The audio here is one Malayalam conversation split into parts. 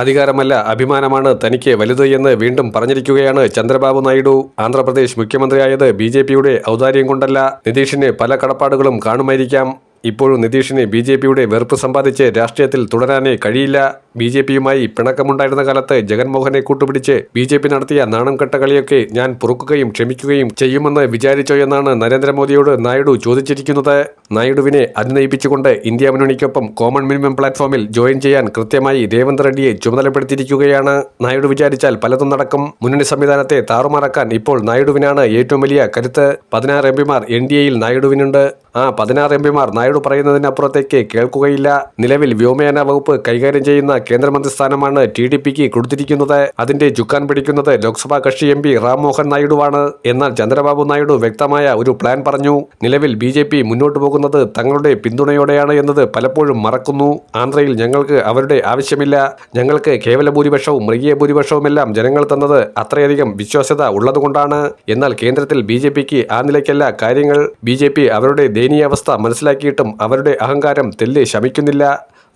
അധികാരമല്ല അഭിമാനമാണ് തനിക്ക് വലുത് എന്ന് വീണ്ടും പറഞ്ഞിരിക്കുകയാണ് ചന്ദ്രബാബു നായിഡു. ആന്ധ്രാപ്രദേശ് മുഖ്യമന്ത്രിയായത് ബി ജെ പിയുടെ ഔദാര്യം കൊണ്ടല്ല. നിതീഷിന് പല കടപ്പാടുകളും കാണുമായിരിക്കാം. ഇപ്പോഴും നിതീഷിന് ബി ജെ പിയുടെ വെറുപ്പ് സമ്പാദിച്ച് രാഷ്ട്രീയത്തിൽ തുടരാനേ കഴിയില്ല. ബി ജെ പിയുമായി പിണക്കമുണ്ടായിരുന്ന കാലത്ത് ജഗൻമോഹനെ കൂട്ടുപിടിച്ച് ബി ജെ പി നടത്തിയ നാണം കെട്ട കളിയൊക്കെ ഞാൻ പൊറുക്കുകയും ക്ഷമിക്കുകയും ചെയ്യുമെന്ന് വിചാരിച്ചോ എന്നാണ് നരേന്ദ്രമോദിയോട് നായിഡു ചോദിച്ചിരിക്കുന്നത്. നായിഡുവിനെ അനുനയിപ്പിച്ചുകൊണ്ട് ഇന്ത്യ മുന്നണിക്കൊപ്പം കോമൺ മിനിമം പ്ലാറ്റ്ഫോമിൽ ജോയിൻ ചെയ്യാൻ കൃത്യമായി രേവന്ത് റെഡ്ഡിയെ ചുമതലപ്പെടുത്തിയിരിക്കുകയാണ്. നായിഡു വിചാരിച്ചാൽ പലതും നടക്കും. മുന്നണി സംവിധാനത്തെ താറുമാറാക്കാൻ ഇപ്പോൾ നായിഡുവിനാണ് ഏറ്റവും വലിയ കരുത്ത്. പതിനാറ് എം പിമാർ എൻ ഡി എയിൽ നായിഡുവിനുണ്ട്. ആ പതിനാറ് എം പിമാർ നായിഡു പറയുന്നതിനപ്പുറത്തേക്ക് കേൾക്കുകയില്ല. നിലവിൽ വ്യോമയാന വകുപ്പ് കൈകാര്യം ചെയ്യുന്ന കേന്ദ്രമന്ത്രി സ്ഥാനമാണ് ടി ഡി പിക്ക് കൊടുത്തിരിക്കുന്നത്. അതിന്റെ ചുക്കാൻ പിടിക്കുന്നത് ലോക്സഭാ കക്ഷി എം പി റാംമോഹൻ നായിഡുവാണ്. എന്നാൽ ചന്ദ്രബാബു നായിഡു വ്യക്തമായ ഒരു പ്ലാൻ പറഞ്ഞു. നിലവിൽ ബി ജെ പി മുന്നോട്ട് പോകുന്നത് തങ്ങളുടെ പിന്തുണയോടെയാണ് എന്നത് പലപ്പോഴും മറക്കുന്നു. ആന്ധ്രയിൽ ഞങ്ങൾക്ക് അവരുടെ ആവശ്യമില്ല. ഞങ്ങൾക്ക് കേവല ഭൂരിപക്ഷവും മൃഗീയ ഭൂരിപക്ഷവുമെല്ലാം ജനങ്ങൾ തന്നത് അത്രയധികം വിശ്വാസ്യത ഉള്ളതുകൊണ്ടാണ്. എന്നാൽ കേന്ദ്രത്തിൽ ബി ജെ പിക്ക് ആ നിലയ്ക്കല്ല കാര്യങ്ങൾ. ബി ജെ പി അവരുടെ ദയനീയാവസ്ഥ മനസ്സിലാക്കിയിട്ടും അവരുടെ അഹങ്കാരം തെല്ല് ശമിക്കുന്നില്ല.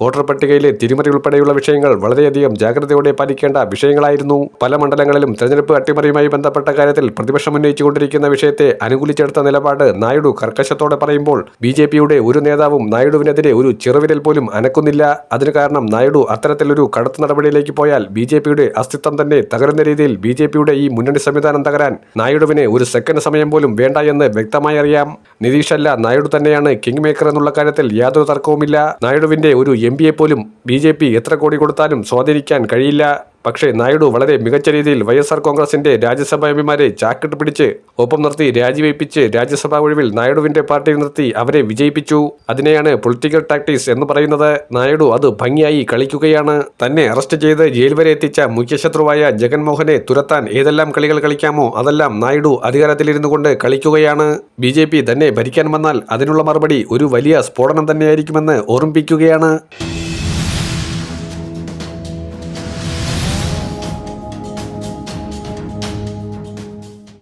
വോട്ടർ പട്ടികയിലെ തിരിമറി ഉൾപ്പെടെയുള്ള വിഷയങ്ങൾ വളരെയധികം ജാഗ്രതയോടെ പാലിക്കേണ്ട വിഷയങ്ങളായിരുന്നു. പല മണ്ഡലങ്ങളിലും തെരഞ്ഞെടുപ്പ് അട്ടിമറിയുമായി ബന്ധപ്പെട്ട കാര്യത്തിൽ പ്രതിപക്ഷം ഉന്നയിച്ചുകൊണ്ടിരിക്കുന്ന വിഷയത്തെ അനുകൂലിച്ചെടുത്ത നിലപാട് നായിഡു കർക്കശത്തോടെ പറയുമ്പോൾ ബി ജെ പിയുടെ ഒരു നേതാവും നായിഡുവിനെതിരെ ഒരു ചെറുവിരൽ പോലും അനക്കുന്നില്ല. അതിന് കാരണം നായിഡു അത്തരത്തിലൊരു കടുത്ത നടപടിയിലേക്ക് പോയാൽ ബി ജെ പിയുടെ അസ്തിത്വം തന്നെ തകരുന്ന രീതിയിൽ ബി ജെ പിയുടെ ഈ മുന്നണി സംവിധാനം തകരാൻ നായിഡുവിന് ഒരു സെക്കൻഡ് സമയം പോലും വേണ്ട എന്ന് വ്യക്തമായി അറിയാം. നിതീഷല്ല നായിഡു തന്നെയാണ് കിങ് മേക്കർ എന്നുള്ള കാര്യത്തിൽ യാതൊരു തർക്കവുമില്ല. നായിഡുവിന്റെ ഒരു എം പിയെ പോലും ബി ജെ പി എത്ര കോടി കൊടുത്താലും സ്വാധീനിക്കാൻ കഴിയില്ല പക്ഷേ നായിഡു വളരെ മികച്ച രീതിയിൽ വൈ എസ് ആർ കോൺഗ്രസിന്റെ രാജ്യസഭാ എംപിമാരെ ചാക്കിട്ട് പിടിച്ച് ഒപ്പം നിർത്തി രാജിവയ്പ്പിച്ച് രാജ്യസഭാ ഒഴിവിൽ നായിഡുവിന്റെ പാർട്ടിയിൽ നിർത്തി അവരെ വിജയിപ്പിച്ചു. അതിനെയാണ് പൊളിറ്റിക്കൽ ടാക്ടീസ് എന്ന് പറയുന്നത്. നായിഡു അത് ഭംഗിയായി കളിക്കുകയാണ്. തന്നെ അറസ്റ്റ് ചെയ്ത് ജയിൽ വരെ എത്തിച്ച മുഖ്യശത്രുവായ ജഗൻമോഹനെ തുരത്താൻ ഏതെല്ലാം കളികൾ കളിക്കാമോ അതെല്ലാം നായിഡു അധികാരത്തിലിരുന്നു കൊണ്ട് കളിക്കുകയാണ്. ബി ജെ പി തന്നെ ഭരിക്കാൻ വന്നാൽ അതിനുള്ള മറുപടി ഒരു വലിയ സ്ഫോടനം തന്നെയായിരിക്കുമെന്ന് ഓർമ്മിപ്പിക്കുകയാണ്.